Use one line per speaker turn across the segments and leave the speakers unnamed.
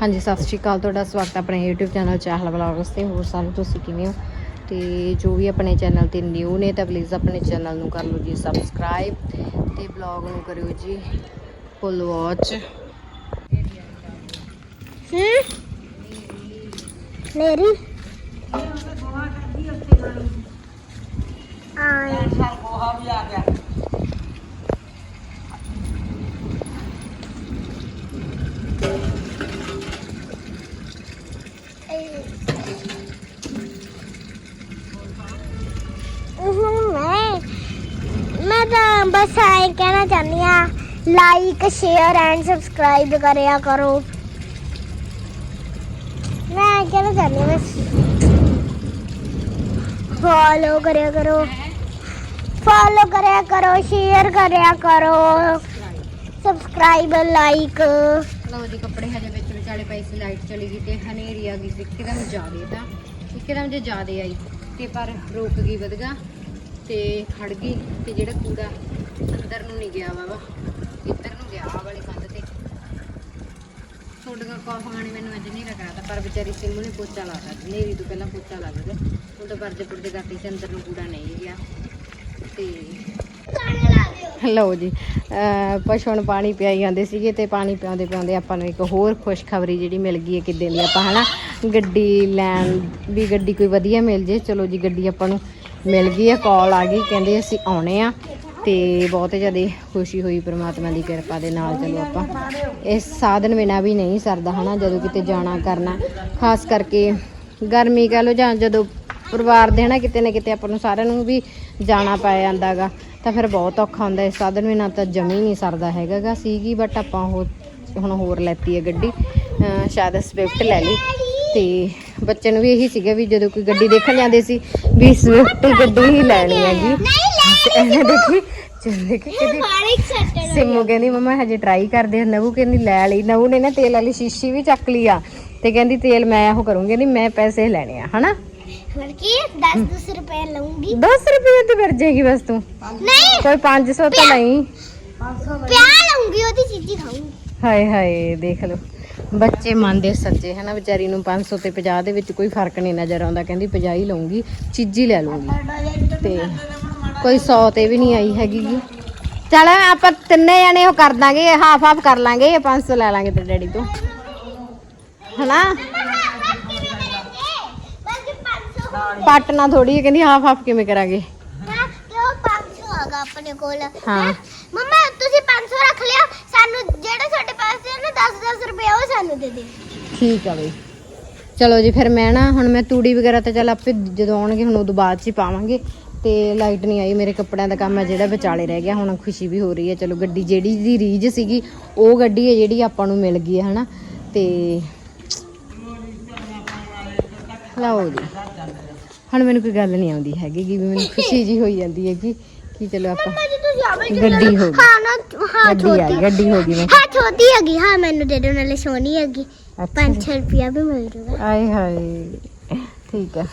ਹਾਂਜੀ ਸਤਿ ਸ਼੍ਰੀ ਅਕਾਲ। ਤੁਹਾਡਾ ਸਵਾਗਤ ਹੈ ਆਪਣੇ YouTube ਚੈਨਲ ਚਾਹਲ ਵਲੌਗਸ ਤੇ। ਹੋਰ ਸਾਰੇ ਤੁਸੀਂ ਕਿਵੇਂ ਹੋ? ਤੇ ਜੋ ਵੀ ਆਪਣੇ ਚੈਨਲ ਤੇ ਨਿਊ ਨੇ ਤਾਂ ਪਲੀਜ਼ ਆਪਣੇ ਚੈਨਲ ਨੂੰ ਕਰ ਲਓ ਜੀ ਸਬਸਕ੍ਰਾਈਬ ਤੇ ਵਲੌਗ ਨੂੰ ਕਰਿਓ ਜੀ ਫੁੱਲ ਵਾਚ
ਮੈਂ ਮੈਂ ਤਾਂ ਬਸ ਆਏ ਕਹਿਣਾ ਚਾਹੁੰਦੀ ਆ ਲਾਈਕ ਸ਼ੇਅਰ ਐਂਡ ਸਬਸਕ੍ਰਾਈਬ ਕਰਿਆ ਕਰੋ। ਮੈਂ ਕਹਿਣਾ ਚਾਹੁੰਦੀ ਹਾਂ ਬਸ। ਫੋਲੋ ਕਰਿਆ ਕਰੋ। ਫੋਲੋ ਕਰਿਆ ਕਰੋ ਸ਼ੇਅਰ ਕਰਿਆ ਕਰੋ। ਸਬਸਕ੍ਰਾਈਬ ਲਾਈਕ
ਲਓ ਜੀ, ਕੱਪੜੇ ਹਜੇ ਵਿੱਚ ਵਿਚਾਲੇ ਪਈ ਸੀ ਲਾਈਟ ਚਲੀ ਗਈ ਤੇ ਹਨੇਰੀ ਆ ਗਈ ਸੀ, ਇੱਕਦਮ ਜ਼ਿਆਦੇ ਤਾਂ, ਇੱਕਦਮ ਜੇ ਜ਼ਿਆਦੇ ਆਈ। ਤੇ ਪਰ ਰੁਕ ਗਈ ਵਧਗਾ ਤੇ ਖੜ ਗਈ ਤੇ ਜਿਹੜਾ ਕੂੜਾ ਅੰਦਰ ਨੂੰ ਨਹੀਂ ਗਿਆ ਵਾ ਇੱਧਰ ਨੂੰ ਗਿਆ ਆਹ ਵਾਲੀ ਕੰਧ ਤੇ। ਤੁਹਾਡੀਆਂ ਕਾਹਾਂ ਨੇ ਮੈਨੂੰ ਅੱਜ ਨਹੀਂ ਰਕਾਤਾ ਪਰ ਵਿਚਾਰੀ ਸਿੰਮੂ ਨੇ ਪੋਚਾ ਲਾਤਾ ਹਨੇਰੀ ਤੋਂ ਪਹਿਲਾਂ ਪੋਚਾ ਲਾ ਦਿੱਤਾ ਉਹ ਤਾਂ ਪਰਦੇ ਪੁਰਦੇ ਕਰਤੀ ਸੀ, ਅੰਦਰ ਨੂੰ ਕੂੜਾ ਨਹੀਂ ਗਿਆ। ਤੇ ਲਓ ਜੀ, ਅਹ ਨੂੰ ਪਾਣੀ ਪਿਆਈ ਜਾਂਦੇ ਸੀਗੇ ਤੇ ਪਾਣੀ ਪਿਆਉਂਦੇ ਪਿਆਉਂਦੇ ਆਪਾਂ ਨੂੰ ਇੱਕ ਹੋਰ ਖੁਸ਼ਖਬਰੀ ਜਿਹੜੀ ਮਿਲ ਗਈ ਹੈ ਕਿੱਦਾਂ ਦੀ। ਆਪਾਂ ਹਨਾ ਗੱਡੀ ਲੈਣ ਵੀ ਗੱਡੀ ਕੋਈ ਵਧੀਆ ਮਿਲ ਜੇ, ਚਲੋ ਜੀ ਗੱਡੀ ਆਪਾਂ ਨੂੰ ਮਿਲ ਗਈ ਹੈ ਕਾਲ ਆ ਗਈ, ਕਹਿੰਦੇ ਅਸੀਂ ਆਉਣੇ ਆ। ਤੇ ਬਹੁਤ ਜ਼ਿਆਦਾ ਖੁਸ਼ੀ ਹੋਈ ਪ੍ਰਮਾਤਮਾ ਦੀ ਕਿਰਪਾ ਦੇ ਨਾਲ, ਚਲੋ ਆਪਾਂ ਇਸ ਸਾਧਨ ਬਿਨਾ ਵੀ ਨਹੀਂ ਸਰਦਾ, ਹਨਾ, ਜਦੋਂ ਕਿਤੇ ਜਾਣਾ, ਕਰਨਾ, ਖਾਸ ਕਰਕੇ ਗਰਮੀ ਕਹ ਲਓ ਜਾਂ ਜਦੋਂ ਪਰਿਵਾਰ ਦੇ, ਹਨਾ, ਕਿਤੇ ਨਾ ਕਿਤੇ ਆਪਾਂ ਨੂੰ ਸਾਰਿਆਂ ਨੂੰ ਵੀ ਜਾਣਾ ਪੈ ਜਾਂਦਾਗਾ, ਤਾਂ ਫਿਰ ਬਹੁਤ ਔਖਾ ਹੁੰਦਾ ਇਸ ਸਾਧਨ ਬਿਨਾਂ ਤਾਂ ਜਮੀ ਨਹੀਂ ਸਰਦਾ ਹੈਗਾਗਾ, ਸੀਗੀ ਬਟ ਆਪਾਂ ਉਹ ਹੁਣ ਹੋਰ ਲੈਤੀ ਹੈ ਗੱਡੀ ਸ਼ਾਇਦ ਸਵਿਫਟ ਲੈ ਲਈ ਤੇ ਬੱਚੇ ਨੂੰ ਵੀ ਇਹੀ ਸੀਗਾ ਵੀ ਜਦੋਂ ਕੋਈ ਗੱਡੀ ਦੇਖਣ ਜਾਂਦੇ ਸੀ ਵੀ ਸਵਿਫਟ ਗੱਡੀ ਹੀ ਲੈਣੀ ਹੈਗੀ। ਇਹਨੇ ਦੇਖੀ ਚੱਲ ਦੇਖੀ ਕਿਹਦੀ ਸਿੰਮੂ ਕਹਿੰਦੀ ਮਮਾ ਹਜੇ ਟਰਾਈ ਕਰਦੇ ਆ ਨਵੂ ਕਹਿੰਦੀ ਲੈ ਲਈ ਨਵੂ ਨੇ ਨਾ ਤੇਲ ਵਾਲੀ ਸ਼ੀਸ਼ੀ ਵੀ ਚੱਕ ਲਈ ਆ ਤੇ ਕਹਿੰਦੀ ਤੇਲ ਮੈਂ ਉਹ ਕਰੂੰਗੀ ਨਹੀਂ ਮੈਂ ਪੈਸੇ ਲੈਣੇ ਆ ਹਨਾ?
ਹੋਰ ਕੀ 10 10 ਰੁਪਏ ਲਵਾਂਗੀ
10 ਰੁਪਏ ਤੇ ਜਾਏਗੀ ਬਸ ਤੂੰ।
ਨਹੀਂ
ਕੋਈ 500 ਤਾਂ ਨਹੀਂ।
ਪਿਆ ਲਵਾਂਗੀ ਉਹਦੀ ਚੀਜ਼ੀ ਖਾਊਂਗੀ।
ਹਾਏ ਹਾਏ ਦੇਖ ਲਓ। ਬੱਚੇ ਮੰਨਦੇ ਸੱਚੇ ਹਨਾ? ਵਿਚਾਰੀ ਨੂੰ 500 ਤੇ 50 ਦੇ ਵਿੱਚ ਕੋਈ ਫ਼ਰਕ ਨਹੀਂ ਨਜ਼ਰ ਆਉਂਦਾ ਕਹਿੰਦੀ 50 ਹੀ ਲਵਾਂਗੀ ਚੀਜ਼ੀ ਲੈ ਲਵਾਂਗੀ ਤੇ ਕੋਈ 100 ਤੇ ਵੀ ਨਹੀਂ ਆਈ ਹੈਗੀ ਚਲ ਆਪਾਂ ਤਿੰਨੇ ਜਣੇ ਉਹ ਕਰ ਦਾਂਗੇ ਹਾਫ ਹਾਫ ਕਰ ਲਾਂਗੇ 500 ਲੈ ਲਾਂਗੇ ਤੇ ਡੈਡੀ ਤੋਂ। ਹਨਾ?
ਬਲਕਿ 500
ਪਟਨਾ ਥੋੜੀ ਹੈ ਕਹਿੰਦੀ ਹਾਫ ਹਾਫ ਕਿਵੇਂ ਕਰਾਂਗੇ?
ਹਾਂ। ਤੇ ਉਹ 500 ਹੈਗਾ ਆਪਣੇ ਕੋਲ
ਹਾਂ।
ਹੈਂ? ਮੰਮਾ ਤੁਸੀਂ 500 ਰੱਖ ਲਿਓ ਸਾਨੂੰ ਜਿਹੜੇ ਸਾਡੇ ਪਾਸ ਹੈ ਨਾ 10 10 ਰੁਪਏ ਉਹ ਸਾਨੂੰ ਦੇ ਦੇ।
ਠੀਕ ਆ ਬਈ। ਚਲੋ ਜੀ ਫਿਰ ਮੈਂ ਨਾ ਹੁਣ ਮੈਂ ਤੂੜੀ ਵਗੈਰਾ ਤਾਂ ਚੱਲ ਆਪੇ ਜਦੋਂ ਆਉਣਗੇ ਹੁਣ ਉਦੋਂ ਬਾਅਦ ਚ ਹੀ ਪਾਵਾਂਗੇ। ਤੇ ਲਾਈਟ ਨਹੀਂ ਆਈ ਮੇਰੇ ਕੱਪੜਿਆਂ ਦਾ ਕੰਮ ਹੈ ਜਿਹੜਾ ਵਿਚਾਲੇ ਰਹਿ ਗਿਆ ਹੁਣ ਖੁਸ਼ੀ ਵੀ ਹੋ ਰਹੀ ਹੈ। ਚਲੋ ਗੱਡੀ ਜਿਹੜੀ ਦੀ ਰੀਜ ਸੀਗੀ ਉਹ ਗੱਡੀ ਹੈ ਜਿਹੜੀ ਆਪਾਂ ਨੂੰ ਮਿਲ ਗਈ ਹੈ ਹਨਾ? ਤੇ ਲਓ ਜੀ। ਹੁਣ ਮੈਨੂੰ ਕੋਈ ਗੱਲ ਨਹੀਂ ਆਉਂਦੀ ਹੈਗੀ ਕਿ ਮੈਨੂੰ ਖੁਸ਼ੀ ਜੀ ਹੋਈ ਜਾਂਦੀ ਹੈ ਕਿ ਕਿ ਚਲੋ ਆਪਾਂ ਗੱਡੀ ਹੋ ਗਈ।
ਹਾਂ ਨਾ ਹਾਂ
ਗੱਡੀ ਆ
ਛੋਟੀ।
ਗੱਡੀ ਹੋ ਗਈ ਮੈਂ।
ਹਾਂ ਛੋਟੀ ਹੈਗੀ ਹਾਂ ਮੈਨੂੰ ਦੇ ਦਿਓ ਨਾਲੇ ਸੋਹਣੀ ਹੈਗੀ
ਅੱਛਾ।
500 ਰੁਪਿਆ ਵੀ ਮਿਲ ਜੂਗਾ।
ਆਏ ਹਾਏ। ਠੀਕ ਆ।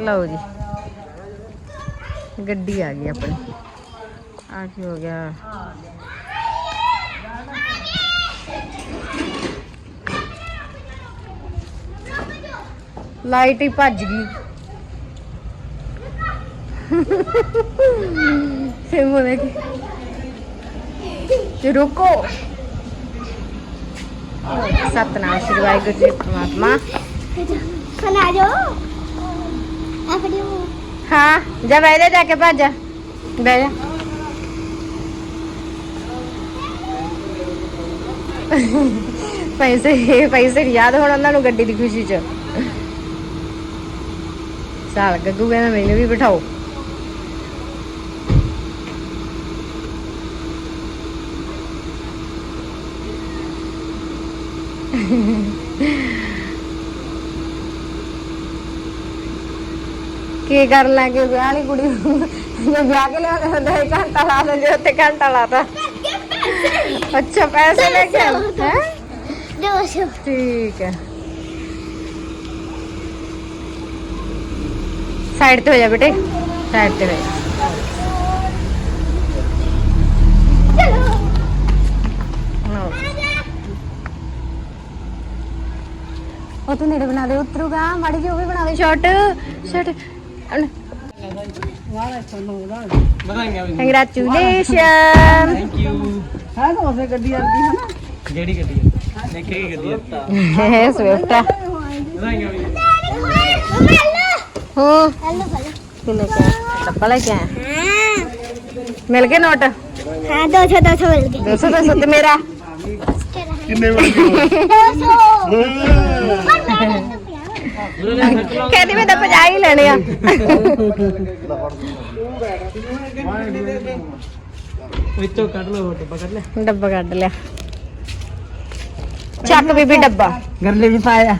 ਲਓ ਜੀ। ਗੱਡੀ ਆ ਗਈ ਆਪਣੀ। ਆ ਕੀ ਹੋ ਗਿਆ? ਲਾਈਟ ਹੀ ਭੱਜ ਗਈ। ਸਿਮੂ ਨੇ ਕੀ ਤੇ ਰੁਕੋ ਸਤਨਾਮ ਸ਼੍ਰੀ ਵਾਹਿਗੁਰੂ ਜੀ ਪਰਮਾਤਮਾ
ਖਨਾ ਜੋ ਆ ਫੜਿਓ
ਹਾਂ ਜਾ ਬਹਿ ਜਾ ਕੇ ਭੱਜ ਬਹਿ ਜਾ ਪੈਸੇ ਪੈਸੇ ਯਾਦ ਹੁਣ ਉਹਨਾਂ ਨੂੰ ਗੱਡੀ ਦੀ ਖੁਸ਼ੀ ਚ ਸਾਲ ਗੱਗੂ ਕਹਿੰਦਾ ਮੈਨੂੰ ਵੀ ਬਿਠਾਓ ਕੀ ਕਰ ਲਾਂਗੇ ਵਿਆਹ ਵਾਲੀ ਕੁੜੀ ਨੂੰ ਜੇ ਵਿਆਹ ਕੇ ਲਿਆਉਂਦੇ ਹੁੰਦੇ ਸੀ, ਘੰਟਾ ਲਾ ਦਿੰਦੇ ਉੱਤੇ ਘੰਟਾ ਲਾਤਾ। ਅੱਛਾ ਪੈਸੇ ਲੈ ਕੇ ਹੈ?
200
ਠੀਕ ਹੈ। ਸਾਈਡ ਤੇ ਹੋ ਜਾ ਬੇਟੇ। ਸਾਈਡ ਤੇ ਹੋ ਜਾ। ਉਹ ਤੂੰ ਨੇੜੇ ਬਣਾ ਦੇ ਉਤਰੂਗਾ। ਮਾੜੀ ਜਿਹੀ ਉਹ ਵੀ ਬਣਾ ਦੇ। ਸ਼ਾਟ ਸ਼ਾਟ
ਵਧਾਈਆਂ ਵੀ।
ਕੰਗ੍ਰੈਚੁਲੇਸ਼ਨ
ਥੈਂਕ ਯੂ
ਹੈ ਤਾਂ ਉਸੇ ਗੱਡੀ ਆਉਂਦੀ ਹੈ ਨਾ?
ਜਿਹੜੀ ਗੱਡੀ ਹੈ ਦੇਖੇ ਕੀ ਗੱਡੀ ਹੈ
ਹੈ ਸਵਿਫਟ ਹੈ
ਵਧਾਈਆਂ ਵੀ।
ਹੂੰ।
ਹੈਲੋ ਹੈਲੋ
ਕੀ ਲੈ ਕੇ ਆਇਆ ਡੱਬਾ ਲੈ ਕੇ ਆਇਆ। ਮਿਲ ਗਏ ਨੋਟ?
ਹਾਂ 200 200 ਮਿਲ ਗਏ।
200 200 ਤੇ ਮੇਰਾ।
ਕਿੰਨੇ ਵਜੇ
ਕਹਿੰਦੀ ਮੈਂ ਤਾਂ 50 ਹੀ ਲੈਣੇ ਆ।
ਵਿੱਚੋਂ ਕੱਢ ਲਓ ਡੱਬਾ ਕੱਢ ਲੈ
ਡੱਬਾ ਕੱਢ ਲਿਆ। ਚੱਕ ਬੀਬੀ ਡੱਬਾ।
ਗੱਲੇ ਵੀ ਪਾਇਆ।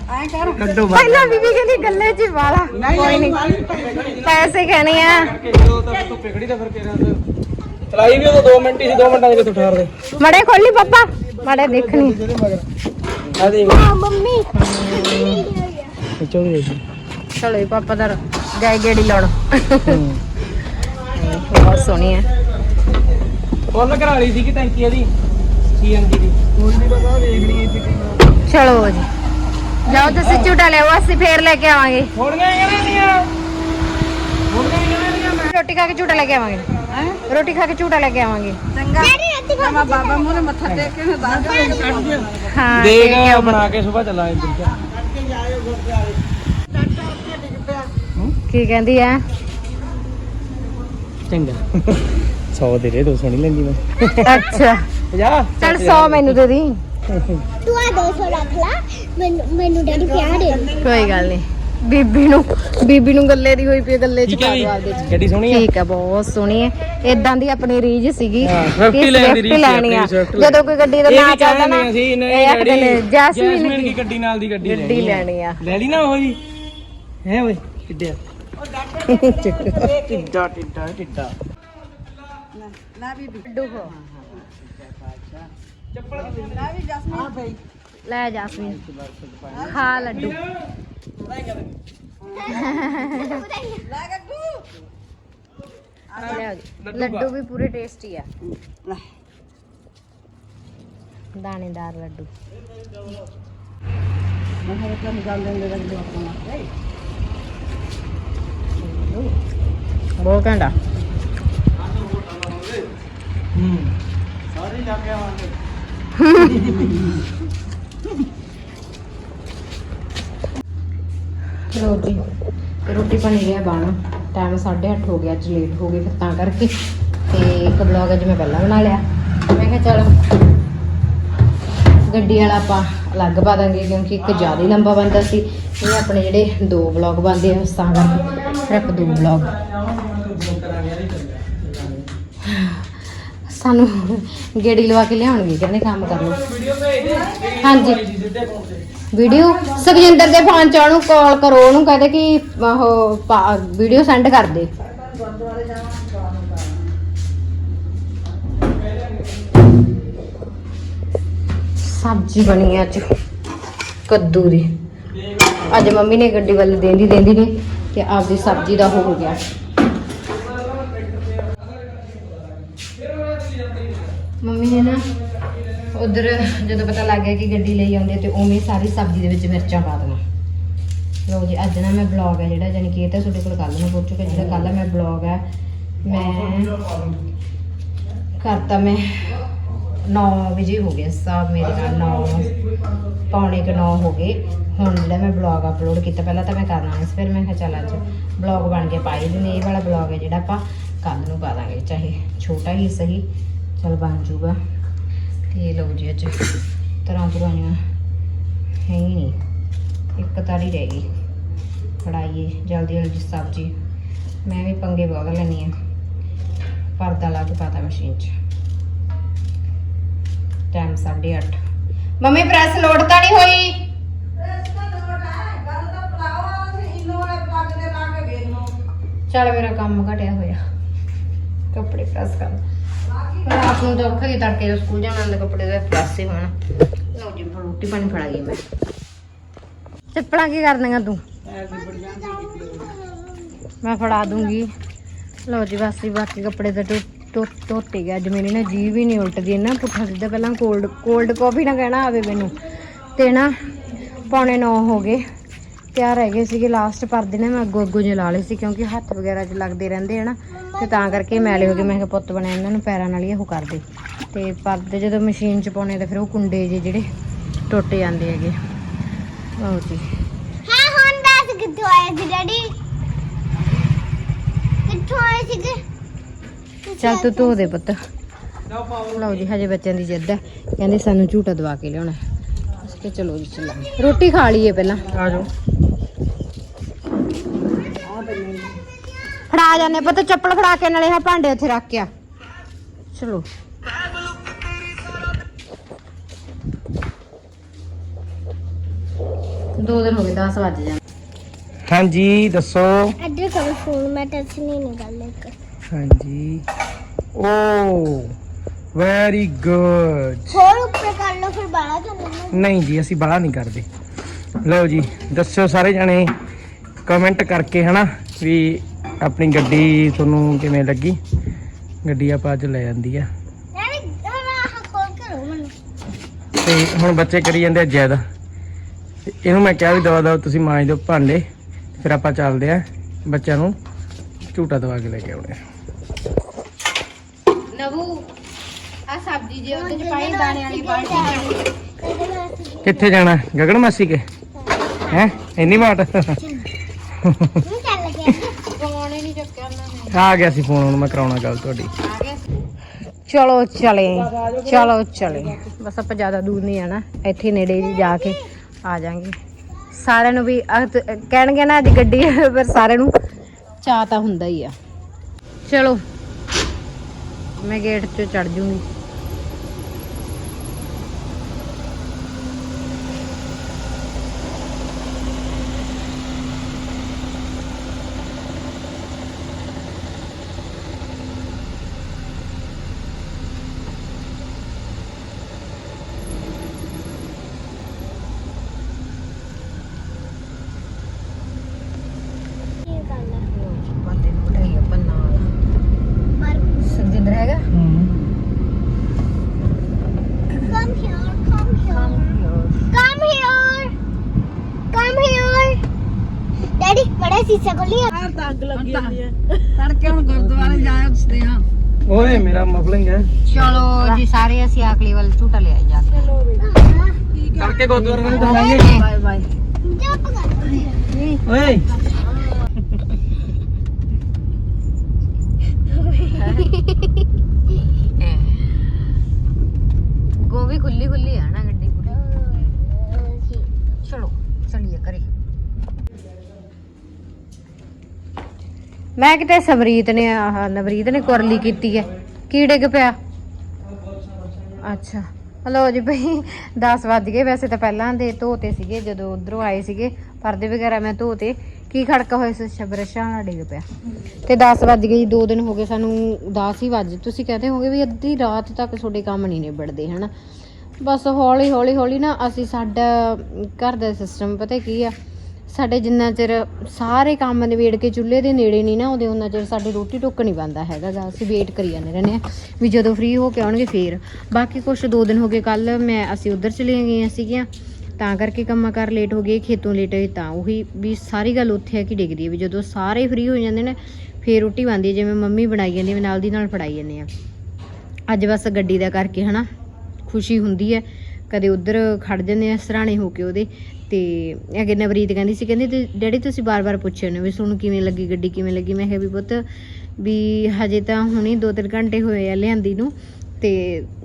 ਕੱਢੋ
ਪਹਿਲਾਂ ਬੀਬੀ ਕਹਿੰਦੀ ਗੱਲੇ 'ਚ ਵਾਲਾ ਕੋਈ ਨਹੀਂ ਪੈਸੇ ਕਹਿਣੇ ਆ।
ਚਲਾਈ ਵੀ ਉਹ 2 ਮਿੰਟ ਹੀ ਸੀ 2 ਮਿੰਟਾਂ ਦੇ ਵਿੱਚ ਠਾਰ ਦੇ।
ਮੜੇ ਖੋਲੀ ਪਾਪਾ। ਮੜੇ ਦੇਖਣੀ।
ਆ ਦੇ
ਮੰਮੀ
ਚਲੋ ਜੀ ਪਾਪਾ ਦਾ ਗਾਈ ਗੇੜੀ ਲਾਉਣ। ਬਹੁਤ ਸੋਹਣੀ ਹੈ।
ਫੁੱਲ ਕਰਾ ਲਈ ਸੀ ਕਿ ਟੈਂਕੀ ਇਹਦੀ ਸੀਐਨਜੀ ਦੀ।
ਚਲੋ ਜੀ। ਜਾਓ ਤੁਸੀਂ ਝੂਟਾ ਲਿਆਓ ਅਸੀਂ ਫੇਰ ਲੈ ਕੇ ਆਵਾਂਗੇ।
ਮੈਂ।
ਰੋਟੀ ਖਾ ਕੇ ਝੂਟਾ ਲੈ ਕੇ ਆਵਾਂਗੇ। ਰੋਟੀ ਖਾ ਕੇ ਝੂਟਾ ਲੈ ਕੇ ਆਵਾਂਗੇ।
ਖਾ
ਮੈਂ ਬਾਬਾ ਮੂਹਰੇ ਮੱਥਾ ਟੇਕ ਕੇ ਬਾਹਰ
ਹਾਂ
ਦੇਖ
ਠੀਕ ਹੈ।
ਬਣਾ ਕੇ ਸਵੇਰ ਚੱਲਾਂਗੇ ਇੱਧਰ।
ਕੀ ਕਹਿੰਦੀ ਐ?
ਚੰਗਾ। 100 ਦੇ ਦੇ 200 ਨਹੀਂ ਲੈਂਦੀ ਮੈਂ।
ਅੱਛਾ।
50
ਚਲ 100 ਮੈਨੂੰ ਦੇ ਦੀ।
ਤੂੰ ਆ 200 ਰੱਖ ਲੈ। ਮੈਨੂੰ ਮੈਨੂੰ ਡੈਡੀ ਪਿਆ ਦੇ।
ਕੋਈ ਗੱਲ ਨਹੀਂ ਬੀਬੀ ਨੂੰ ਬੀਬੀ ਨੂੰ ਗੱਲੇ ਦੀ ਹੋਈ ਪਈ ਹੈ, ਗੱਲੇ ਚ
ਠੀਕ
ਪਾ
ਹੈ
ਦੋ
ਵੀ
ਆਪਦੇ ਚ।
ਗੱਡੀ ਸੋਹਣੀ ਹੈ
ਠੀਕ ਹੈ ਬਹੁਤ ਸੋਹਣੀ ਹੈ। ਇਦਾਂ ਦੀ ਆਪਣੀ ਰੀਝ ਸੀਗੀ।
ਹਾਂ, Swift
ਕਿ
ਹੀ ਲੈਣ ਦੀ
Swift
ਰੀਝ
ਲੈਣੀ ਆ।
ਸੀ, Swift ਲੈਣੀ।
ਜਦੋਂ ਕੋਈ ਗੱਡੀ ਦਾ
ਇਹ
ਨਾਂ
ਵੀ
ਚੱਲਦਾ ਨਾ
ਕਹਿੰਦੇ ਅਸੀਂ
ਇਹ ਆਖਦੇ ਨੇ ਜੈਸਮੀਨ
ਜੈਸਮੀਨ
ਦੀ
ਗੱਡੀ ਨਾਲ ਦੀ ਗੱਡੀ
ਗੱਡੀ ਲੈਣੀ ਆ।
ਲੈ ਲਈ ਨਾ ਉਹ ਜੀ। ਹੈ ਓਏ ਕਿੱਡਿਆ ਟਿੱਡਾ ਟਿੱਡਾ ਟਿੱਡਾ।
ਨਾ ਬੀਬੀ।
ਲੱਡੂ ਹੋ
ਨਾ ਵੀ ਜਸਮੀਨ। ਹਾਂ ਭਾਈ
ਲੈ ਜਾਸਮੀਨ ਖਾ ਲੱਡੂ।
ਲੈ
ਜੀ। ਲੱਡੂ ਵੀ ਪੂਰੇ ਟੇਸਟੀ ਆ। ਦਾਣੇਦਾਰ ਲੱਡੂ। ਬਹੁਤ ਘੰਟਾ
ਹੂੰ। ਸਾਰੇ ਜਾ ਕੇ ਆਵਾਂਗੇ।
ਲੋ ਜੀ ਰੋਟੀ ਪਾਣੀ ਗਿਆ ਬਾਣਾ ਟਾਈਮ 8:30 ਹੋ ਗਿਆ, ਅੱਜ ਲੇਟ ਹੋ ਗਏ ਫਿਰ ਤਾਂ ਕਰਕੇ। ਤੇ ਇੱਕ ਬਲੌਗ ਅੱਜ ਮੈਂ ਪਹਿਲਾਂ ਬਣਾ ਲਿਆ। ਮੈਂ ਕਿਹਾ ਚਲ ਗੱਡੀ ਵਾਲਾ ਆਪਾਂ ਅਲੱਗ ਪਾ ਦਾਂਗੇ, ਕਿਉਂਕਿ ਇੱਕ ਜ਼ਿਆਦਾ ਲੰਬਾ ਬੰਦਾ ਸੀ। ਇਹ ਆਪਣੇ ਜਿਹੜੇ ਦੋ ਬਲੌਗ ਬਣਦੇ ਆ ਤਾਂ ਕਰਕੇ ਫਿਰ ਆਪਾਂ ਦੋ ਬਲੌਗ ਸਾਨੂੰ ਗੇੜੀ ਲਵਾ ਕੇ ਲਿਆਉਣਗੇ, ਕਹਿੰਦੇ ਕੰਮ ਕਰ ਲਓ ਹਾਂਜੀ। ਵੀਡੀਓ ਸੁਖਜਿੰਦਰ ਦੇ ਫੋਨ 'ਚ ਉਹਨੂੰ ਕਾਲ ਕਰੋ, ਉਹਨੂੰ ਕਹਦੇ ਕਿ ਉਹ ਵੀਡੀਓ ਸੈਂਡ ਕਰ ਦੇ। ਸਬਜ਼ੀ ਬਣੀ ਅੱਜ, ਕੱਦੂ ਦੀ। ਅੱਜ ਮੰਮੀ ਨੇ ਗੱਡੀ ਵੱਲ ਦੇਂਦੀ ਦੇਂਦੀ ਨੇ ਕਿ ਆਪਦੀ ਸਬਜ਼ੀ ਦਾ ਹੋ ਗਿਆ। ਮੰਮੀ ਨੇ ਨਾ ਉਧਰ ਜਦੋਂ ਪਤਾ ਲੱਗ ਗਿਆ ਕਿ ਗੱਡੀ ਲਈ ਆਉਂਦੇ ਤੇ ਉਵੇਂ ਸਾਰੀ ਸਬਜ਼ੀ ਦੇ ਵਿੱਚ ਮਿਰਚਾਂ ਪਾ ਦੇਣਾ। ਲੋ ਜੀ, ਅੱਜ ਨਾ ਮੈਂ ਬਲੌਗ ਹੈ ਜਿਹੜਾ ਜਾਨੀ ਕਿ ਇਹ ਤਾਂ ਤੁਹਾਡੇ ਕੋਲ ਕੱਲ ਨੂੰ ਪਹੁੰਚ ਚੁੱਕਾ ਜਿਹੜਾ ਕੱਲ ਮੈਂ ਬਲੌਗ ਹੈ ਮੈਂ ਕਰਤਾ ਮੈਂ 9 ਵਜੇ ਹੋ ਗਿਆ ਸਾਬ ਮੇਰੇ ਨਾਲ 9 ਪੌਣੇ ਕੁ 9 ਹੋ ਗਏ। ਹੁਣ ਜਿਹੜਾ ਮੈਂ ਬਲੌਗ ਅਪਲੋਡ ਕੀਤਾ, ਪਹਿਲਾਂ ਤਾਂ ਮੈਂ ਕਰਨਾ ਨਹੀਂ ਸੀ, ਫਿਰ ਮੈਂ ਕਿਹਾ ਚੱਲ ਅੱਜ ਬਲੌਗ ਬਣ ਗਿਆ ਪਾਈ ਦਿਨ ਇਹ ਵਾਲਾ ਬਲੌਗ ਹੈ ਜਿਹੜਾ ਆਪਾਂ ਕੱਲ ਨੂੰ ਪਾ ਦਾਂਗੇ, ਚਾਹੇ ਛੋਟਾ ਹੀ ਸਹੀ। ਚਲ ਬਣ ਜੂਗਾ। ਤੇ ਲਓ ਜੀ ਅੱਜ ਤਰ੍ਹਾਂ ਤਰ੍ਹਾਂ ਹੈ ਹੀ ਨਹੀਂ। ਇੱਕ ਤਾਰੀ ਰਹਿ ਗਈ। ਫੜਾਈਏ ਜਲਦੀ ਜਲਦੀ ਸਬਜ਼ੀ। ਮੈਂ ਵੀ ਪੰਗੇ ਬਹੁਤ ਲੈਣੀ ਆ ਪਰਦਾ ਲਾ ਕੇ ਪਾਤਾ ਮਸ਼ੀਨ 'ਚ। ਟਾਈਮ 8:30 ਮੰਮੀ ਪ੍ਰੈਸ ਲੋਡ ਤਾਂ ਨਹੀਂ ਹੋਈ? ਚਲ ਮੇਰਾ ਕੰਮ ਘਟਿਆ ਹੋਇਆ। ਕੱਪੜੇ ਪ੍ਰੈਸ ਕਰ। ਰਾਤ ਨੂੰ ਤਾਂ ਔਖਾ ਹੀ ਤੜਕੇ ਜਦੋਂ ਸਕੂਲ ਜਾਣਾ ਦੇ ਕੱਪੜੇ ਦੇ ਪ੍ਰੈਸ ਹੀ ਲਓ ਜੀ ਫਿਰ ਰੋਟੀ ਪਾਣੀ ਫੜਾ ਗਈ ਮੈਂ। ਚੱਪਲਾਂ ਕੀ ਕਰਨੀਆਂ ਤੂੰ? ਮੈਂ ਫੜਾ ਦੂੰਗੀ। ਲਓ ਜੀ, ਬਸ ਜੀ, ਬਾਕੀ ਕੱਪੜੇ ਤਾਂ ਧੋ- ਗਿਆ ਅੱਜ ਮੇਰੀ ਨਾ ਜੀਭ ਹੀ ਨਹੀਂ ਉਲਟਦੀ ਨਾ ਪੁੱਠਾ ਸਿੱਧਾ ਪਹਿਲਾਂ ਕੋਲਡ ਕੋਲਡ ਕਾਫੀ ਨਾ ਕਹਿਣਾ ਆਵੇ ਮੈਨੂੰ। ਤੇ ਨਾ ਪੌਣੇ 9 ਹੋ ਗਏ। ਤਿਆਰ ਰਹਿ ਗਏ ਸੀਗੇ। ਲਾਸਟ ਪਰਦੇ ਨੇ ਮੈਂ ਅੱਗੋਂ ਅੱਗੋਂ ਜੇ ਲਾ ਲਏ ਸੀ, ਕਿਉਂਕਿ ਹੱਥ ਵਗੈਰਾ 'ਚ ਲੱਗਦੇ ਰਹਿੰਦੇ ਹਨ ਤੇ ਤਾਂ ਕਰਕੇ ਮੈਲੇ ਹੋ ਗਏ ਮੈਂ ਕਿਹਾ ਪੁੱਤ ਬਣਿਆ ਇਹਨਾਂ ਨੂੰ ਪੈਰਾਂ ਨਾਲ ਹੀ ਉਹ ਕਰਦੇ। ਤੇ ਪਰਦੇ ਜਦੋਂ ਮਸ਼ੀਨ 'ਚ ਪਾਉਣੇ ਤਾਂ ਫਿਰ ਉਹ ਕੁੰਡੇ ਜੇ ਜਿਹੜੇ ਟੁੱਟ ਜਾਂਦੇ ਹੈਗੇ। ਆਹੋ ਜੀ।
ਹਾਂ ਹੁਣ ਦੱਸ ਕਿੱਥੋਂ ਆਏ ਸੀ ਡੈਡੀ? ਕਿੱਥੋਂ ਆਏ ਸੀਗੇ?
ਚੱਲ ਤੂੰ ਧੋ ਦੇ ਪੁੱਤ। ਲਓ ਜੀ ਹਜੇ ਬੱਚਿਆਂ ਦੀ ਜਿੱਦ ਹੈ। ਕਹਿੰਦੇ ਸਾਨੂੰ ਝੂਟਾ ਦਵਾ ਕੇ ਲਿਆਉਣਾ ਕਿਹਾ ਚਲੋ ਜੀ ਚੱਲਾਂਗੇ ਰੋਟੀ ਖਾ ਲਈਏ ਪਹਿਲਾਂ।
ਆ ਜਾਓ।
ਫੜਾ ਜਾਂਦੇ ਪੁੱਤ ਚੱਪਲ ਫੜਾ ਕੇ ਨਾਲੇ ਆ ਭਾਂਡੇ ਉੱਥੇ ਰੱਖ ਕੇ ਆ। ਚਲੋ। ਦੋ ਦਿਨ ਹੋ ਗਏ 10 ਵੱਜ ਜਾਣ
ਹਾਂਜੀ ਦੱਸੋ।
ਇੱਧਰ ਕਰੋ ਫੋਨ ਮੈਂ ਟੱਚ ਨਹੀਂ ਨਿਕਾਲ ਇੱਕ।
ਹਾਂਜੀ। ਓ ਵੈਰੀ ਗੁੱਡ
ਹੋਰ ਉੱਪਰ ਕਰ ਲਓ ਫਿਰ ਬਾਹਰ ਚੱਲਣਾ
ਨਹੀਂ ਜੀ ਅਸੀਂ ਬਾਹਰ ਨਹੀਂ ਕਰਦੇ। ਲਓ ਜੀ ਦੱਸਿਓ ਸਾਰੇ ਜਣੇ ਕਮੈਂਟ ਕਰਕੇ ਹਨਾ ਵੀ ਆਪਣੀ ਗੱਡੀ ਤੁਹਾਨੂੰ ਕਿਵੇਂ ਲੱਗੀ? ਗੱਡੀ ਆਪਾਂ ਅੱਜ ਲੈ ਜਾਂਦੀ ਆ। ਤੇ ਹੁਣ ਬੱਚੇ ਕਰੀ ਜਾਂਦੇ ਆ ਜਿੱਦ। ਤੇ ਇਹਨੂੰ ਮੈਂ ਕਿਹਾ ਵੀ ਦਵਾ ਦਵਾ ਤੁਸੀਂ ਮਾਂਜ ਦਿਓ ਭਾਂਡੇ। ਫਿਰ ਆਪਾਂ ਚੱਲਦੇ ਆ ਬੱਚਿਆਂ ਨੂੰ ਝੂਟਾ ਦਵਾ ਕੇ ਲੈ ਕੇ ਆਉਣੇ ਆ।
ਨਵੂ ਆ ਸਬਜ਼ੀ ਜੇ ਉਹਦੇ ਚ ਪਾਈ ਦਾਣੇ ਵਾਲੀ ਬਾਲਟੀ
ਕਿੱਥੇ ਜਾਣਾ? ਗਗਨ ਮਾਸੀ ਕੇ? ਹੈ? ਇੰਨੀ ਮਾਟ
ਨਹੀਂ ਚੱਲ ਗਿਆ
ਫੋਨ ਹੀ ਨਹੀਂ ਚੱਕਿਆ ਉਹਨਾਂ ਨੇ
ਆ ਗਿਆ ਸੀ ਫੋਨ ਹੁਣ ਮੈਂ ਕਰਾਉਣਾ ਗੱਲ ਤੁਹਾਡੀ।
ਚਲੋ ਚਲੇ ਚਲੋ ਚਲੇ। ਬਸ ਆਪਾਂ ਜ਼ਿਆਦਾ ਦੂਰ ਨਹੀਂ ਜਾਣਾ ਇੱਥੇ ਨੇੜੇ ਹੀ ਜਾ ਕੇ ਆ ਜਾਾਂਗੇ। ਸਾਰਿਆਂ ਨੂੰ ਵੀ ਆਹ ਤੇ ਕਹਿਣਗੇ ਨਾ ਅੱਜ ਗੱਡੀ ਹੈ, ਪਰ ਸਾਰਿਆਂ ਨੂੰ ਚਾਹ ਤਾਂ ਹੁੰਦਾ ਹੀ ਆ। ਚਲੋ ਮੈਂ ਗੇਟ 'ਚ ਚੜ ਜੂੰਗੀ
ਕੀ ਕਰਨਾ
ਬੰਦੇ ਨੂੰ ਬਿਠਾਈ ਆਪਾਂ ਨਾਲ
ਪਰ
ਸੁਖਜਿੰਦਰ ਹੈਗਾ
come here come here come here come here daddy ਬੜਾ ਸੀਸਾ ਖੋਲੀ ਆ।
ਤਾਂ ਅੱਗ ਲੱਗੀ ਜਾਂਦੀ ਹੈ। ਤੜਕੇ ਹੁਣ ਗੁਰਦੁਆਰੇ ਜਾ ਉਸਦੇ ਆ
ਓਏ ਮੇਰਾ ਮਫਲਿੰਗ ਹੈ।
ਚਲੋ ਜੀ ਸਾਰੇ ਅਸੀਂ ਆਕਲੀ ਵੱਲ ਝੂਟਾ ਲਿਆ ਜਾ ਕੇ।
ਕਰਕੇ ਗੁਰਦੁਆਰੇ ਨੂੰ ਜਾਵਾਂਗੇ
ਬਾਏ ਬਾਏ।
ਜੱਪ ਕਰ।
ਓਏ।
ਗੋਵੀ ਖੁੱਲੀ ਖੁੱਲੀ ਆ ਨਾ ਗੱਡੀ ਪੂਰੀ। ਚਲੋ ਚਲਿਏ ਕਰੇ। ਮੈਂ ਕਿਤੇ ਸਮਰੀਤ ਨੇ, ਆਹ ਨਵਰੀਤ ਨੇ ਕੁਰਲੀ ਕੀਤੀ ਹੈ। ਕੀ ਡਿੱਗ ਪਿਆ? ਅੱਛਾ। ਹਲੋ ਜੀ ਭਈ 10 ਵੱਜ ਗਏ। ਵੈਸੇ ਤਾਂ ਪਹਿਲਾਂ ਦੇ ਧੋਤੇ ਸੀਗੇ, ਜਦੋਂ ਉਧਰੋਂ ਆਏ ਸੀਗੇ, ਪਰਦੇ ਵਗੈਰਾ ਮੈਂ ਧੋਤੇ। ਕੀ ਖੜਕਾ ਹੋਇਆ ਸੀ? ਸ਼ਬਰਸ਼ਾਂ ਨਾਲ ਡਿੱਗ ਪਿਆ। ਤੇ 10 ਵੱਜ ਗਏ ਜੀ 2 ਦਿਨ ਹੋ ਗਏ ਸਾਨੂੰ 10 ਹੀ ਵੱਜ। ਤੁਸੀਂ ਕਹਿੰਦੇ ਹੋਗੇ ਵੀ ਅੱਧੀ ਰਾਤ ਤੱਕ ਤੁਹਾਡੇ ਕੰਮ ਨਹੀਂ ਨਿਬੜਦੇ, ਹਨਾ? ਬਸ ਹੌਲੀ ਹੌਲੀ ਹੌਲੀ ਨਾ ਅਸੀਂ ਸਾਡਾ ਘਰ ਦਾ ਸਿਸਟਮ ਪਤਾ ਕੀ ਆ ਸਾਡੇ ਜਿੰਨਾ ਚਿਰ ਸਾਰੇ ਕੰਮ ਨਿਬੇੜ ਕੇ ਚੁੱਲ੍ਹੇ ਦੇ ਨੇੜੇ ਨਹੀਂ ਨਾ ਆਉਂਦੇ, ਉਹਨਾਂ ਚਿਰ ਸਾਡੀ ਰੋਟੀ ਟੁੱਕ ਨਹੀਂ ਬੰਦਾ ਹੈਗਾ ਗਾ। ਅਸੀਂ ਵੇਟ ਕਰੀ ਜਾਂਦੇ ਰਹਿੰਦੇ ਆ ਵੀ ਜਦੋਂ ਫ੍ਰੀ ਹੋ ਕੇ ਆਉਣਗੇ ਫੇਰ। ਬਾਕੀ ਕੁਛ ਦੋ ਦਿਨ ਹੋ ਗਏ ਕੱਲ ਮੈਂ, ਅਸੀਂ ਉਧਰ ਚਲੀਆਂ ਗਈਆਂ ਸੀਗੀਆਂ। ਤਾਂ ਕਰਕੇ ਕੰਮਾਂ ਕਰ ਲੇਟ ਹੋ ਗਏ, ਖੇਤੋਂ ਲੇਟ ਹੋਏ ਤਾਂ ਉਹੀ ਵੀ ਸਾਰੀ ਗੱਲ ਉੱਥੇ ਹੈ ਕਿ ਡਿੱਗਦੀ ਹੈ ਵੀ ਜਦੋਂ ਸਾਰੇ ਫ੍ਰੀ ਹੋ ਜਾਂਦੇ ਨੇ, ਫੇਰ ਰੋਟੀ ਬਣਦੀ ਹੈ, ਜਿਵੇਂ ਮੰਮੀ ਬਣਾਈ ਜਾਂਦੀ ਹੈ ਨਾਲ ਦੀ ਨਾਲ ਫੜਾਈ ਜਾਂਦੇ ਆ ਅੱਜ ਬਸ ਗੱਡੀ ਦਾ ਕਰਕੇ ਹਨਾ, ਖੁਸ਼ੀ ਹੁੰਦੀ ਹੈ। ਕਦੇ ਉਧਰ ਖੜ ਜਾਂਦੇ ਆ ਸਰਾਣੇ ਹੋ ਕੇ ਉਹਦੇ। ਤੇ ਅੱਗੇ ਨਵਰੀਤ ਕਹਿੰਦੀ ਸੀ, ਕਹਿੰਦੀ ਤੇ ਡੈਡੀ ਤੁਸੀਂ ਬਾਰ-ਬਾਰ ਪੁੱਛਿਆ ਨੇ ਵੀ ਤੁਹਾਨੂੰ ਕਿਵੇਂ ਲੱਗੀ ਗੱਡੀ, ਕਿਵੇਂ ਲੱਗੀ? ਮੈਂ ਕਿਹਾ ਵੀ ਪੁੱਤ ਵੀ ਹਜੇ ਤਾਂ ਹੁਣੀ 2-3 ਘੰਟੇ ਹੋਏ ਆ ਲਿਆਂਦੀ ਨੂੰ ਤੇ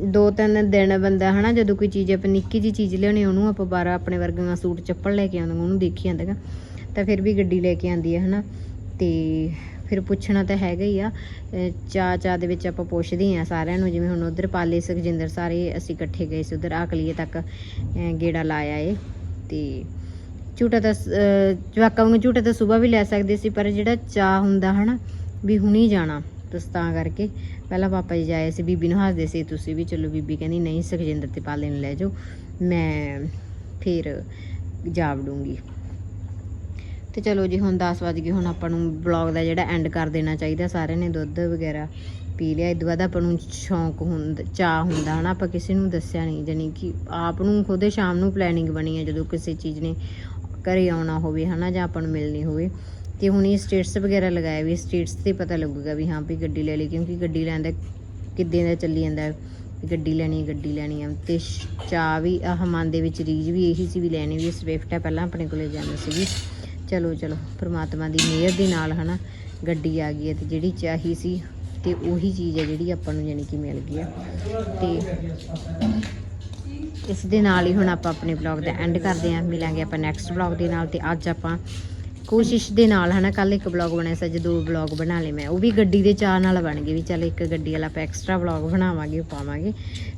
ਦੋ ਤਿੰਨ ਦਿਨ ਬੰਦਾ ਹਨਾ, ਜਦੋਂ ਕੋਈ ਚੀਜ਼ ਆਪਾਂ ਨਿੱਕੀ ਜੀ ਚੀਜ਼ ਲਿਆਉਣੀ, ਉਹਨੂੰ ਆਪਾਂ ਬਾਰਾ ਆਪਣੇ ਵਰਗੀਆਂ ਸੂਟ, ਚੱਪਲ ਲੈ ਕੇ ਆਉਂਦਾ, ਉਹਨੂੰ ਦੇਖੀ ਜਾਂਦੇ ਗਾ। ਤਾਂ ਫਿਰ ਵੀ ਗੱਡੀ ਲੈ ਕੇ ਆਂਦੀ ਹੈ ਹਨਾ। ਤੇ ਫਿਰ ਪੁੱਛਣਾ ਤਾਂ ਹੈਗਾ ਹੀ ਆ, ਅਹ ਚਾਅ ਚਾਅ ਦੇ ਵਿੱਚ ਆਪਾਂ ਪੁੱਛਦੇ ਆ ਸਾਰਿਆਂ ਨੂੰ, ਜਿਵੇਂ ਹੁਣ ਉਧਰ ਪਾਲੇ ਸੁਖਜਿੰਦਰ ਸਾਰੇ ਅਸੀਂ ਇਕੱਠੇ ਗਏ ਸੀ ਉਧਰ ਆਕਲੀਏ ਤੱਕ ਗੇੜਾ ਲਾਇਆ ਏ, ਤੇ ਝੂਟਾ ਤਾਂ ਸ- ਜਵਾਕਾਂ ਨੂੰ ਝੂਟਾ ਤਾਂ ਸਵੇਰ ਵੀ ਲੈ ਸਕਦੇ ਸੀ, ਪਰ ਜਿਹੜਾ ਚਾਅ ਹੁੰਦਾ ਹਨਾ, ਵੀ ਹੁਣੀ ਜਾਣਾ ਤੁਸੀਂ ਤਾਂ ਕਰਕੇ। ਪਹਿਲਾਂ ਪਾਪਾ ਜੀ ਜਾਏ ਸੀ, ਬੀਬੀ ਨੂੰ ਹੱਸਦੇ ਸੀ, ਤੁਸੀਂ ਵੀ ਚਲੋ ਬੀਬੀ ਕਹਿੰਦੀ, ਨਹੀਂ ਸੁਖਜਿੰਦਰ ਤੇ ਪਾਲੇ ਨੂੰ ਲੈ ਜਾਓ, ਮੈਂ ਫਿਰ ਜਾ ਵੜੂੰਗੀ ਤੇ ਚਲੋ ਜੀ, ਹੁਣ 10 ਵਜ ਗਏ, ਹੁਣ ਆਪਾਂ ਨੂੰ ਬਲੌਗ ਦਾ ਜਿਹੜਾ ਐਂਡ ਕਰ ਦੇਣਾ ਚਾਹੀਦਾ, ਸਾਰਿਆਂ ਨੇ ਦੁੱਧ ਵਗੈਰਾ ਪੀ ਲਿਆ। ਇਦੋਂ ਬਾਅਦ ਆਪਾਂ ਨੂੰ ਸ਼ੌਂਕ ਹੁੰਦਾ ਚਾਹ ਹੁੰਦਾ, ਹਨਾ? ਆਪਾਂ ਕਿਸੇ ਨੂੰ ਦੱਸਿਆ ਨਹੀਂ ਜਾਨੀ ਕਿ ਆਪ ਨੂੰ ਖੁਦੇ ਸ਼ਾਮ ਨੂੰ ਪਲੈਨਿੰਗ ਬਣੀ ਹੈ ਜਦੋਂ ਕਿਸੇ ਚੀਜ਼ ਨੇ ਘਰੇ ਆਉਣਾ ਹੋਵੇ, ਹਨਾ? ਜਾਂ ਆਪਾਂ ਨੂੰ ਮਿਲਣੀ ਹੋਵੇ। ਤੇ ਹੁਣ ਇਹ ਸਟੇਟਸ ਵਗੈਰਾ ਲਗਾਏ ਵੀ ਸਟੇਟਸ ਤੇ ਪਤਾ ਲੱਗੂਗਾ ਵੀ ਹਾਂ, ਵੀ ਗੱਡੀ ਲੈ ਲਈ, ਕਿਉਂਕਿ ਗੱਡੀ ਲੈਣ ਦਾ ਕਿੱਦਾਂ ਦਾ ਚੱਲੀ ਜਾਂਦਾ ਗੱਡੀ ਲੈਣੀ ਗੱਡੀ ਲੈਣੀ ਆ। ਤੇ ਸ਼- ਚਾਹ ਵੀ, ਆਹ ਮਨ ਦੇ ਵਿੱਚ ਰੀਝ ਵੀ ਇਹੀ ਸੀ ਵੀ ਲੈਣੀ ਵੀ ਸਵਿਫਟ ਹੈ ਪਹਿਲਾਂ ਆਪਣੇ ਕੋਲੇ ਜਾਂਦੀ ਸੀਗੀ। ਚਲੋ ਚਲੋ, ਪ੍ਰਮਾਤਮਾ ਦੀ ਮਿਹਰ ਦੇ ਨਾਲ, ਹਨਾ, ਗੱਡੀ ਆ ਗਈ ਹੈ ਤੇ ਜਿਹੜੀ ਚਾਹੀ ਸੀ ਤੇ ਉਹੀ ਚੀਜ਼ ਹੈ ਜਿਹੜੀ ਆਪਾਂ ਨੂੰ ਯਾਨੀ ਕਿ ਮਿਲ ਗਈ ਆ ਤੇ ਇਸ ਦੇ ਨਾਲ ਹੀ ਹੁਣ ਆਪਾਂ ਆਪਣੇ ਵਲੌਗ ਦਾ ਐਂਡ ਕਰਦੇ ਹਾਂ। ਮਿਲਾਂਗੇ ਆਪਾਂ ਨੈਕਸਟ ਵਲੌਗ ਦੇ ਨਾਲ ਤੇ ਅੱਜ ਆਪਾਂ ਕੋਸ਼ਿਸ਼ ਦੇ ਨਾਲ, ਹਨਾ ਕੱਲ ਇੱਕ ਵਲੌਗ ਬਣਿਆ ਸੀ, ਅੱਜ ਦੋ ਵਲੌਗ ਬਣਾ ਲਏ ਮੈਂ। ਉਹ ਵੀ ਗੱਡੀ ਦੇ ਚਾਹ ਨਾਲ ਬਣ ਗਏ ਵੀ ਚੱਲ ਇੱਕ ਗੱਡੀ ਵਾਲਾ ਆਪਾਂ ਐਕਸਟਰਾ ਵਲੌਗ ਬਣਾਵਾਂਗੇ ਉਹ ਪਾਵਾਂਗੇ।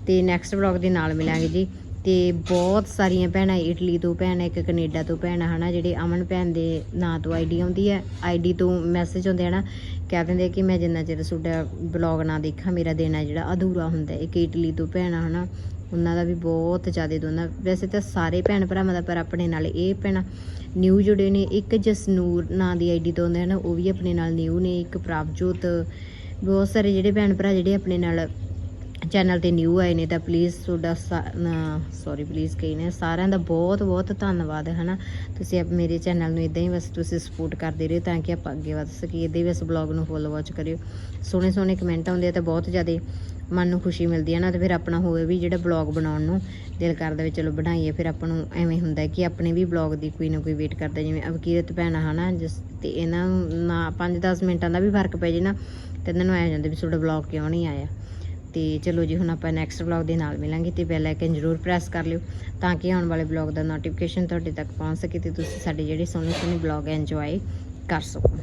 ਤੇ ਨੈਕਸਟ ਵਲੌਗ ਦੇ ਨਾਲ ਮਿਲਾਂਗੇ ਜੀ ਤੇ ਬਹੁਤ ਸਾਰੀਆਂ ਭੈਣਾਂ, ਇਟਲੀ ਤੋਂ ਭੈਣ, ਇੱਕ ਕੈਨੇਡਾ ਤੋਂ ਭੈਣ ਆ, ਹਨਾ, ਜਿਹੜੇ ਅਮਨ ਭੈਣ ਦੇ ਨਾਂ ਤੋਂ ਆਈਡੀ ਆਉਂਦੀ ਹੈ। ਆਈਡੀ ਤੋਂ ਮੈਸੇਜ ਆਉਂਦੇ ਹਨਾ ਕਹਿ ਦਿੰਦੇ ਕਿ ਮੈਂ ਜਿੰਨਾ ਚਿਰ ਤੁਹਾਡਾ ਬਲੌਗ ਨਾ ਦੇਖਾਂ, ਮੇਰਾ ਦਿਨ ਹੈ ਜਿਹੜਾ ਅਧੂਰਾ ਹੁੰਦਾ ਇੱਕ ਇਟਲੀ ਤੋਂ ਭੈਣ ਆ, ਹਨਾ, ਉਹਨਾਂ ਦਾ ਵੀ ਬਹੁਤ ਜ਼ਿਆਦਾ ਦੋਨਾਂ ਵੈਸੇ ਤਾਂ ਸਾਰੇ ਭੈਣ ਭਰਾਵਾਂ ਦਾ, ਪਰ ਆਪਣੇ ਨਾਲ ਇਹ ਭੈਣਾਂ ਨਿਊ ਜੁੜੇ ਨੇ, ਇੱਕ ਜਸਨੂਰ ਨਾਂ ਦੀ ਆਈਡੀ ਤੋਂ ਹੁੰਦੇ ਹਨ ਉਹ ਵੀ ਆਪਣੇ ਨਾਲ ਨਿਊ ਨੇ, ਇੱਕ ਪ੍ਰਭਜੋਤ, ਬਹੁਤ ਸਾਰੇ ਜਿਹੜੇ ਭੈਣ ਭਰਾ ਜਿਹੜੇ ਆਪਣੇ ਨਾਲ ਚੈਨਲ ਤੇ ਨਿਊ ਆਏ ਨੇ ਤਾਂ ਪਲੀਜ਼ ਤੁਹਾਡਾ ਸੌਰੀ ਪਲੀਜ਼ ਕਹੀ ਨੇ, ਸਾਰਿਆਂ ਦਾ ਬਹੁਤ ਬਹੁਤ ਧੰਨਵਾਦ ਹੈ ਨਾ ਤੁਸੀਂ ਆਪ ਮੇਰੇ ਚੈਨਲ ਨੂੰ ਇਦਾਂ ਹੀ ਬਸ ਤੁਸੀਂ ਸਪੋਰਟ ਕਰਦੇ ਰਹੋ ਤਾਂ ਕਿ ਆਪਾਂ ਅੱਗੇ ਵਧ ਸਕੀਏ ਇਦਾਂ ਹੀ ਬਸ ਬਲੌਗ ਨੂੰ ਫੋਲੋ ਵਾਚ ਕਰਿਓ। ਸੋਹਣੇ ਸੋਹਣੇ ਕਮੈਂਟ ਆਉਂਦੇ ਆ ਤਾਂ ਬਹੁਤ ਜ਼ਿਆਦਾ ਮਨ ਨੂੰ ਖੁਸ਼ੀ ਮਿਲਦੀ ਹੈ ਨਾ, ਤੇ ਫਿਰ ਆਪਣਾ ਹੋਵੇ ਵੀ ਜਿਹੜਾ ਬਲੌਗ ਬਣਾਉਣ ਨੂੰ ਦਿਲ ਕਰਦਾ ਵੀ ਚਲੋ ਬਣਾਈਏ, ਫਿਰ ਆਪਾਂ ਨੂੰ ਐਵੇਂ ਹੁੰਦਾ ਕਿ ਆਪਣੇ ਵੀ ਬਲੌਗ ਦੀ ਕੋਈ ਨਾ ਕੋਈ ਵੇਟ ਕਰਦਾ, ਜਿਵੇਂ ਅਵਕੀਰਤ ਭੈਣਾ, ਹਨਾ, ਜਿਸ ਤੇ ਇਹਨਾਂ ਨੂੰ ਨਾ 5-10 ਮਿੰਟਾਂ ਦਾ ਵੀ ਫ਼ਰਕ ਪੈ ਜੇ ਨਾ, ਤੇ ਇਹਨਾਂ ਨੂੰ ਆਇਆ ਜਾਂਦਾ ਵੀ ਤੁਹਾਡਾ ਬਲੌਗ ਕਿਉਂ ਨਹੀਂ ਆਇਆ? ਤੇ ਚਲੋ ਜੀ, ਹੁਣ ਆਪਾਂ ਨੈਕਸਟ ਵਲੌਗ ਦੇ ਨਾਲ ਮਿਲਾਂਗੇ ਤੇ ਬੈਲ ਆਈਕਨ ਜ਼ਰੂਰ ਪ੍ਰੈਸ ਕਰ ਲਿਓ ਤਾਂ ਕਿ ਆਉਣ ਵਾਲੇ ਵਲੌਗ ਦਾ ਨੋਟੀਫਿਕੇਸ਼ਨ ਤੁਹਾਡੇ ਤੱਕ ਪਹੁੰਚ ਸਕੇ ਤੇ ਤੁਸੀਂ ਸਾਡੇ ਜਿਹੜੇ ਸੋਹਣੇ ਸੋਹਣੇ ਵਲੌਗ ਇੰਜੋਏ ਕਰ ਸਕੋ।